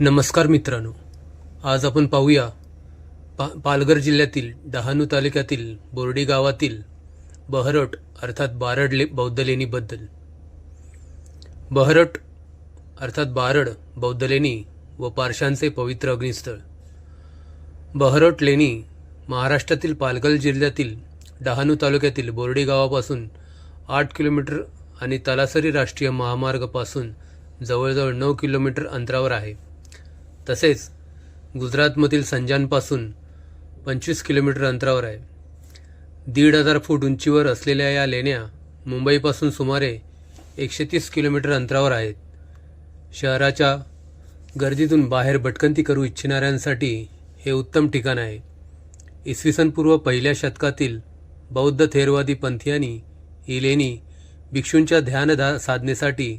नमस्कार मित्रांनो. आज आपण पाहूया पा पालघर जिल्ह्यातील डहाणू तालुक्यातील बोर्डी गावातील बहरट अर्थात बारड ले बौद्ध लेणीबद्दल बहरट अर्थात बारड बौद्ध लेणी व पारशांचे पवित्र अग्निस्थळ. बहरट लेणी महाराष्ट्रातील पालघर जिल्ह्यातील डहाणू तालुक्यातील बोर्डी गावापासून आठ किलोमीटर आणि तलासरी राष्ट्रीय महामार्गापासून जवळजवळ नऊ किलोमीटर अंतरावर आहे. तसेच गुजरातमधील संजानपासून पंचवीस किलोमीटर अंतरावर आहे. दीड हजार फूट उंचीवर असलेल्या या लेण्या मुंबईपासून सुमारे एकशे तीस किलोमीटर अंतरावर आहेत. शहराच्या गर्दीतून बाहेर भटकंती करू इच्छिणाऱ्यांसाठी हे उत्तम ठिकाण आहे. इसवी सन पूर्व पहिल्या शतकातील बौद्ध थेरवादी पंथीयांनी ही लेणी भिक्षूंच्या ध्यानधा साधनेसाठी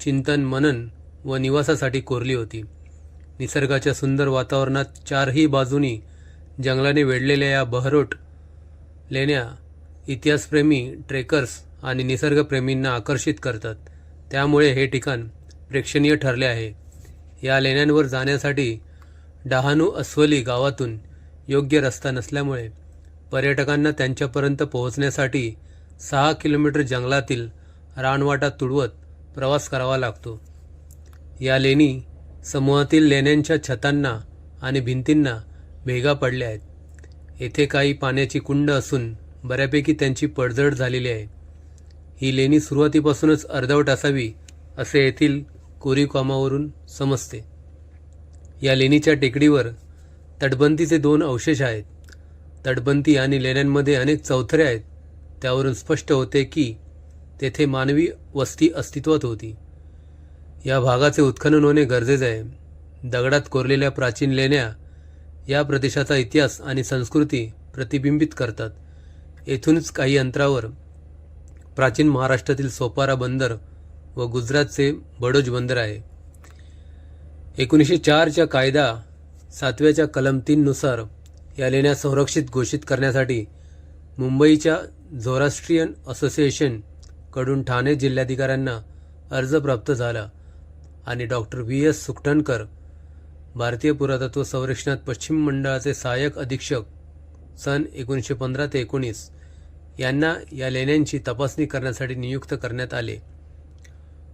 चिंतन मनन व निवासासाठी कोरली होती. निसर्गाच्या सुंदर वातावरणात चारही बाजूनी जंगलाने वेढलेल्या या बहरोट लेण्या इतिहासप्रेमी ट्रेकर्स आणि निसर्गप्रेमींना आकर्षित करतात. त्यामुळे हे ठिकाण प्रेक्षणीय ठरले आहे. या लेण्यांवर जाण्यासाठी डहाणू अस्वली गावातून योग्य रस्ता नसल्यामुळे पर्यटकांना त्यांच्यापर्यंत पोहोचण्यासाठी सहा किलोमीटर जंगलातील रानवाटा तुडवत प्रवास करावा लागतो. या लेणी समूहातील लेण्यांच्या छतांना आणि भिंतींना भेगा पडल्या आहेत. येथे काही पाण्याची कुंड असून बऱ्यापैकी त्यांची पडझड झालेली आहे. ही लेणी सुरुवातीपासूनच अर्धवट असावी असे येथील कोरीवकामावरून समजते. या लेणीच्या टेकडीवर तटबंदीचे दोन अवशेष आहेत. तटबंदी आणि लेण्यांमध्ये अनेक चौथरे आहेत. त्यावरून स्पष्ट होते की तेथे मानवी वस्ती अस्तित्वात होती. या भागाचे उत्खनन होणे गरजेचे आहे. दगडात कोरलेल्या प्राचीन लेण्या या प्रदेशाचा इतिहास आणि संस्कृती प्रतिबिंबित करतात. येथूनच काही अंतरावर प्राचीन महाराष्ट्रातील सोपारा बंदर व गुजरातचे बडोज बंदर आहे. एकोणीसशे चारच्या कायदा सातव्याच्या कलम तीननुसार या लेण्या संरक्षित घोषित करण्यासाठी मुंबईच्या झोरास्ट्रियन असोसिएशनकडून ठाणे जिल्हाधिकाऱ्यांना अर्ज प्राप्त झाला. आणि डॉक्टर व्ही एस सुकटणकर भारतीय पुरातत्व संरक्षणात पश्चिम मंडळाचे सहाय्यक अधीक्षक सन एकोणीसशे पंधरा ते एकोणीस यांना या लेण्यांची तपासणी करण्यासाठी नियुक्त करण्यात आले.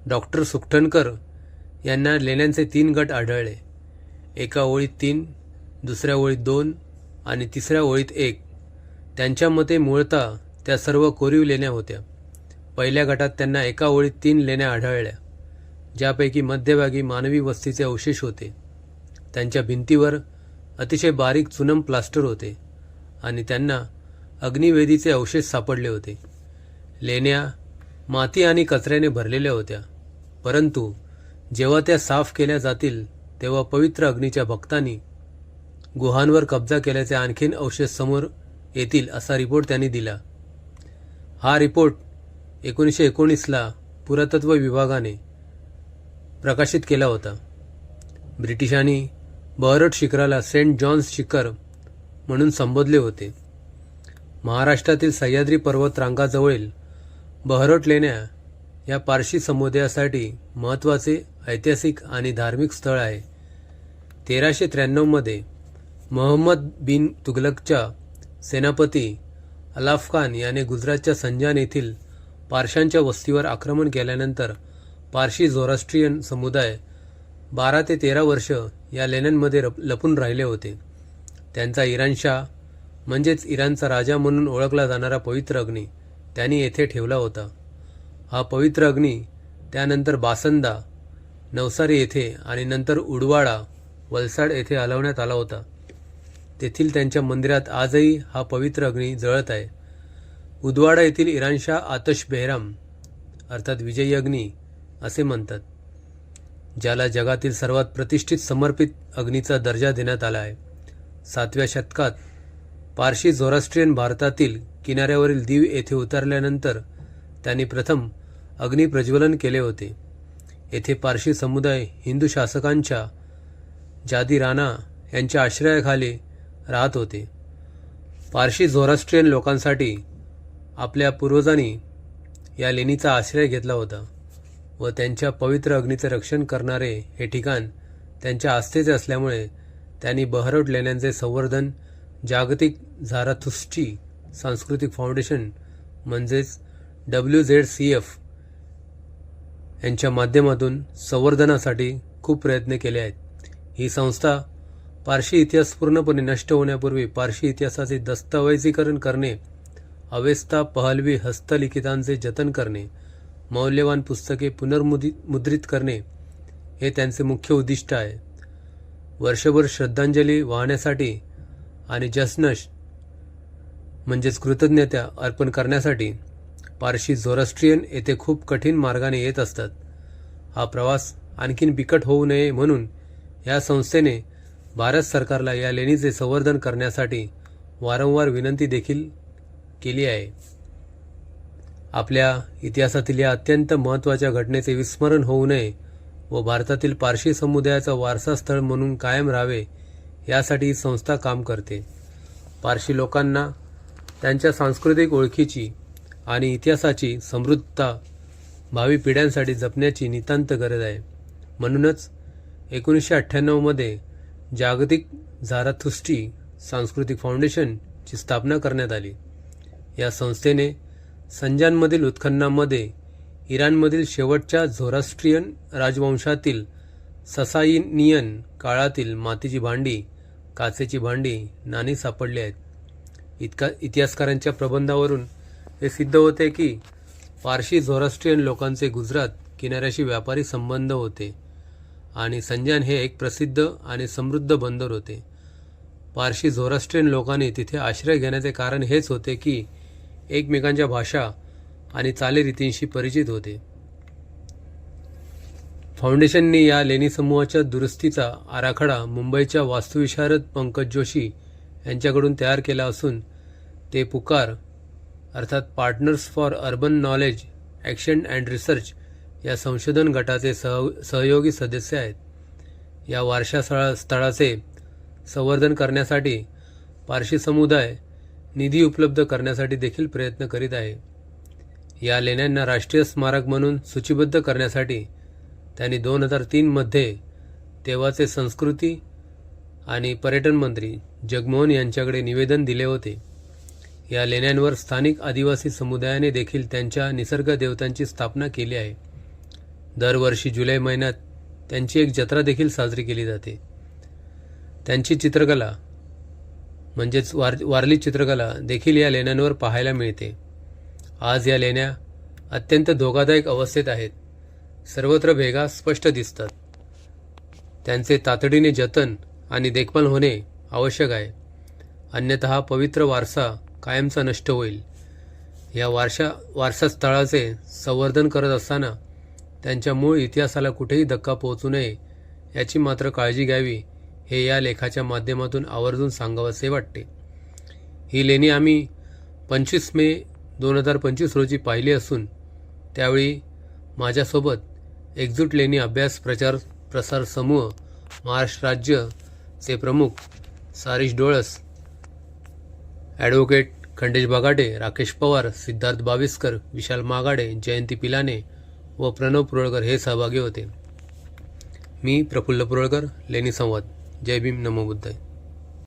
डॉक्टर सुकटणकर यांना लेण्यांचे तीन गट आढळले. एका ओळीत तीन दुसऱ्या ओळीत दोन आणि तिसऱ्या ओळीत एक. त्यांच्या मते मूळतः त्या सर्व कोरीव लेण्या होत्या. पहिल्या गटात त्यांना एका ओळीत तीन लेण्या आढळल्या. ज्यापैकी मध्यभागी मानवी वस्तीचे अवशेष होते. त्यांच्या भिंतीवर अतिशय बारीक चुनम प्लास्टर होते आणि त्यांना अग्निवेदीचे अवशेष सापडले होते. लेण्या माती आणि कचऱ्याने भरलेल्या होत्या. परंतु जेव्हा त्या साफ केल्या जातील तेव्हा पवित्र अग्नीच्या भक्तांनी गुहांवर कब्जा केल्याचे आणखीन अवशेष समोर येतील असा रिपोर्ट त्यांनी दिला. हा रिपोर्ट एकोणीसशे एकोणीसला पुरातत्व विभागाने प्रकाशित केला होता. ब्रिटिशांनी बहरट शिखराला सेंट जॉन्स शिखर म्हणून संबोधले होते. महाराष्ट्रातील सह्याद्री पर्वत रांगाजवळील बहरट लेण्या या पारशी समुदायासाठी महत्त्वाचे ऐतिहासिक आणि धार्मिक स्थळ आहे. तेराशे त्र्याण्णवमध्ये मोहम्मद बिन तुघलकच्या सेनापती अलाफ खान याने गुजरातच्या संजान येथील पारशांच्या वस्तीवर आक्रमण केल्यानंतर पारशी झोरास्ट्रियन समुदाय बारा ते तेरा वर्ष या लेण्यांमध्ये रप लपून राहिले होते. त्यांचा इराणशाह म्हणजेच इराणचा राजा म्हणून ओळखला जाणारा पवित्र अग्नी त्यांनी येथे ठेवला होता. हा पवित्र अग्नी त्यानंतर बासंदा नवसारी येथे आणि नंतर उडवाडा वलसाड येथे हलवण्यात आला होता. तेथील त्यांच्या मंदिरात आजही हा पवित्र अग्नी जळत आहे. उदवाडा येथील इराणशाह आतश बेहराम अर्थात विजयी अग्नी असे म्हणतात. ज्याला जगातील सर्वात प्रतिष्ठित समर्पित अग्नीचा दर्जा देण्यात आला आहे. सातव्या शतकात पारशी झोरास्ट्रियन भारतातील किनाऱ्यावरील दीव येथे उतरल्यानंतर त्यांनी प्रथम अग्नी प्रज्वलन केले होते. येथे पारशी समुदाय हिंदू शासकांच्या जादी राणा यांच्या आश्रयाखाली राहत होते. पारशी झोरास्ट्रियन लोकांसाठी आपल्या पूर्वजांनी या लेणीचा आश्रय घेतला होता. व त्यांच्या पवित्र अग्नीचे रक्षण करणारे हे ठिकाण त्यांच्या आस्थेचे असल्यामुळे त्यांनी बहरट लेण्यांचे संवर्धन जागतिक झाराथुस्ची सांस्कृतिक फाउंडेशन म्हणजेच डब्ल्यू झेड सी एफ यांच्या माध्यमातून संवर्धनासाठी खूप प्रयत्न केले आहेत. ही संस्था पारशी इतिहास पूर्णपणे नष्ट होण्यापूर्वी पारशी इतिहासाचे दस्तऐवजीकरण करणे अवेस्ता पहलवी हस्तलिखितांचे जतन करणे मौल्यवान पुस्तके पुनर्मुदी मुद्रित करणे हे त्यांचे मुख्य उद्दिष्ट आहे. वर्षभर श्रद्धांजली वाहण्यासाठी आणि जसनश म्हणजेच कृतज्ञता अर्पण करण्यासाठी पारशी झोरास्ट्रियन येथे खूप कठीण मार्गाने येत असतात. हा प्रवास आणखीन बिकट होऊ नये म्हणून या संस्थेने भारत सरकारला या लेणीचे संवर्धन करण्यासाठी वारंवार विनंती देखील केली आहे. आपल्या इतिहासातील या अत्यंत महत्त्वाच्या घटनेचे विस्मरण होऊ नये व भारतातील पारशी समुदायाचा वारसा स्थळ म्हणून कायम राहावे यासाठी ही संस्था काम करते. पारशी लोकांना त्यांच्या सांस्कृतिक ओळखीची आणि इतिहासाची समृद्धता भावी पिढ्यांसाठी जपण्याची नितांत गरज आहे. म्हणूनच एकोणीसशे अठ्ठ्याण्णवमध्ये जागतिक झाराथुष्टी सांस्कृतिक फाउंडेशनची स्थापना करण्यात आली. या संस्थेने संजानमधील उत्खननामध्ये इराणमधील शेवटच्या झोरास्ट्रियन राजवंशातील ससाईनियन काळातील मातीची भांडी काचेची भांडी नाणी सापडली आहेत. इतका इतिहासकारांच्या प्रबंधावरून हे सिद्ध होते की पारशी झोरास्ट्रियन लोकांचे गुजरात किनाऱ्याशी व्यापारी संबंध होते आणि संजान हे एक प्रसिद्ध आणि समृद्ध बंदर होते. पारशी झोरास्ट्रियन लोकांनी तिथे आश्रय घेण्याचे कारण हेच होते की एकमेकांच्या भाषा आणि चालीरीतींशी परिचित होते. फाउंडेशनने या लेणी समूहाच्या दुरुस्तीचा आराखडा मुंबईच्या वास्तुविशारद पंकज जोशी यांच्याकडून तयार केला असून ते पुकार अर्थात partners for urban knowledge action and research या संशोधन गटाचे सह सहयोगी सदस्य आहेत. या वारशा स्थळा स्थळाचे संवर्धन करण्यासाठी पारशी समुदाय निधी उपलब्ध करण्यासाठी देखील प्रयत्न करीत आहे. या लेण्यांना राष्ट्रीय स्मारक म्हणून सूचीबद्ध करण्यासाठी त्यांनी दोन हजार तीनमध्ये तेव्हाचे संस्कृती आणि पर्यटन मंत्री जगमोहन यांच्याकडे निवेदन दिले होते. या लेण्यांवर स्थानिक आदिवासी समुदायाने देखील त्यांच्या निसर्ग देवतांची स्थापना केली आहे. दरवर्षी जुलै महिन्यात त्यांची एक जत्रा देखील साजरी केली जाते. त्यांची चित्रकला म्हणजेच वार वारली चित्रकला देखील या लेण्यांवर पाहायला मिळते. आज या लेण्या अत्यंत धोकादायक अवस्थेत आहेत. सर्वत्र भेगा स्पष्ट दिसतात. त्यांचे तातडीने जतन आणि देखभाल होणे आवश्यक आहे. अन्यथा हा पवित्र वारसा कायमचा नष्ट होईल. या वारशा वारसा स्थळाचे संवर्धन करत असताना त्यांच्या मूळ इतिहासाला कुठेही धक्का पोहोचू नये याची मात्र काळजी घ्यावी हे या लेखाच्या माध्यमातून आवर्जून सांगावंसे वाटते. ही लेणी आम्ही पंचवीस मे दोन हजार पंचवीस रोजी पाहिली असून त्यावेळी माझ्यासोबत एकजूट लेणी अभ्यास प्रचार प्रसार समूह महाराष्ट्र राज्यचे प्रमुख सारिश डोळस ॲडव्होकेट खंडेश बागाडे राकेश पवार सिद्धार्थ बाविस्कर विशाल मागाडे जयंती पिलाने व प्रणव पुरळकर हे सहभागी होते. मी प्रफुल्ल पुरळकर लेणी संवाद. जय भीम नमो बुद्धाय.